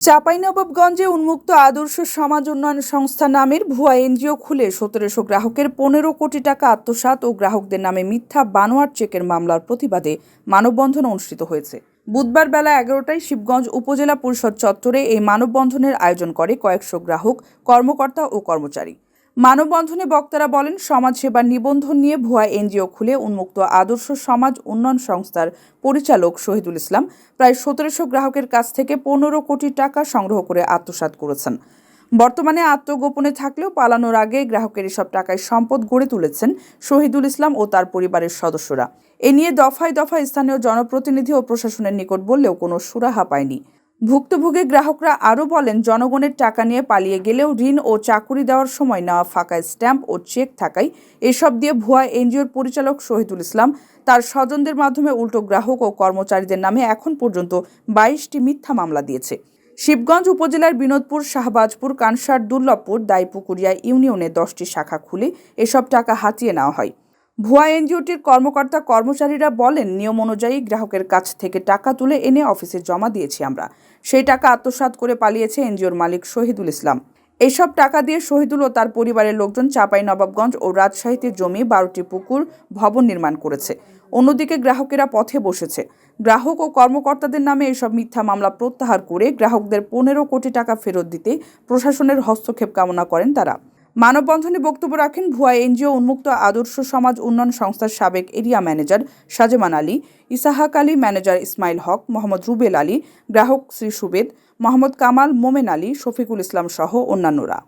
চাঁপাইনবাবগঞ্জে উন্মুক্ত আদর্শ সমাজ উন্নয়ন সংস্থা নামের ভুয়া এনজিও খুলে সতেরোশো গ্রাহকের পনেরো কোটি টাকা আত্মসাত ও গ্রাহকদের নামে মিথ্যা বানোয়ার চেকের মামলার প্রতিবাদে মানববন্ধন অনুষ্ঠিত হয়েছে। বুধবার বেলা এগারোটায় শিবগঞ্জ উপজেলা পরিষদ চত্বরে এই মানববন্ধনের আয়োজন করে কয়েকশো গ্রাহক, কর্মকর্তা ও কর্মচারী। মানববন্ধনে বক্তারা বলেন, সমাজসেবার নিবন্ধন নিয়ে ভুয়া এনজিও খুলে উন্মুক্ত আদর্শ সমাজ উন্নয়ন সংস্থার পরিচালক শহীদুল ইসলাম প্রায় সতেরোশো গ্রাহকের কাছ থেকে পনেরো কোটি টাকা সংগ্রহ করে আত্মসাৎ করেছেন। বর্তমানে আত্মগোপনে থাকলেও পালানোর আগে গ্রাহকের এসব টাকায় সম্পদ গড়ে তুলেছেন শহীদুল ইসলাম ও তার পরিবারের সদস্যরা। এ নিয়ে দফায় দফায় স্থানীয় জনপ্রতিনিধি ও প্রশাসনের নিকট বললেও কোনো সুরাহা পায়নি। ভুক্তভোগী গ্রাহকরা আরও বলেন, জনগণের টাকা নিয়ে পালিয়ে গেলেও ঋণ ও চাকুরি দেওয়ার সময় নেওয়া ফাঁকা স্ট্যাম্প ও চেক থাকায় এসব দিয়ে ভুয়া এনজিওর পরিচালক শহীদুল ইসলাম, তার স্বজনদের মাধ্যমে উল্টো গ্রাহক ও কর্মচারীদের নামে এখন পর্যন্ত বাইশটি মিথ্যা মামলা দিয়েছে। শিবগঞ্জ উপজেলার বিনোদপুর, শাহবাজপুর, কানসার, দুর্লভপুর, দাইপুকুরিয়া ইউনিয়নে দশটি শাখা খুলে এসব টাকা হাতিয়ে নেওয়া হয়। ভুয়া এনজিওটির কর্মকর্তা কর্মচারীরা বলেন, নিয়ম অনুযায়ী গ্রাহকের কাছ থেকে টাকা তুলে এনে অফিসে জমা দিয়েছি আমরা। সেই টাকা আত্মসাৎ করে পালিয়েছে এনজিওর মালিক শহীদুল ইসলাম। এসব টাকা দিয়ে শহীদুল ও তার পরিবারের লোকজন চাপাই নবাবগঞ্জ ও রাজশাহীতে জমি বারোটি পুকুর ভবন নির্মাণ করেছে। অন্যদিকে গ্রাহকেরা পথে বসেছে। গ্রাহক ও কর্মকর্তাদের নামে এসব মিথ্যা মামলা প্রত্যাহার করে গ্রাহকদের পনেরো কোটি টাকা ফেরত দিতে প্রশাসনের হস্তক্ষেপ কামনা করেন তারা। মানববন্ধনে বক্তব্য রাখেন ভুয়া এনজিও, উন্মুক্ত আদর্শ সমাজ উন্নয়ন সংস্থার সাবেক area manager Sajeman Ali, Isahak Ali manager Ismail Haque, Mohammad Rubel Ali, গ্রাহক শ্রী সুবেদ, মোহাম্মদ কামাল, মোমেন আলী, শফিকুল ইসলাম সহ অন্যান্যরা।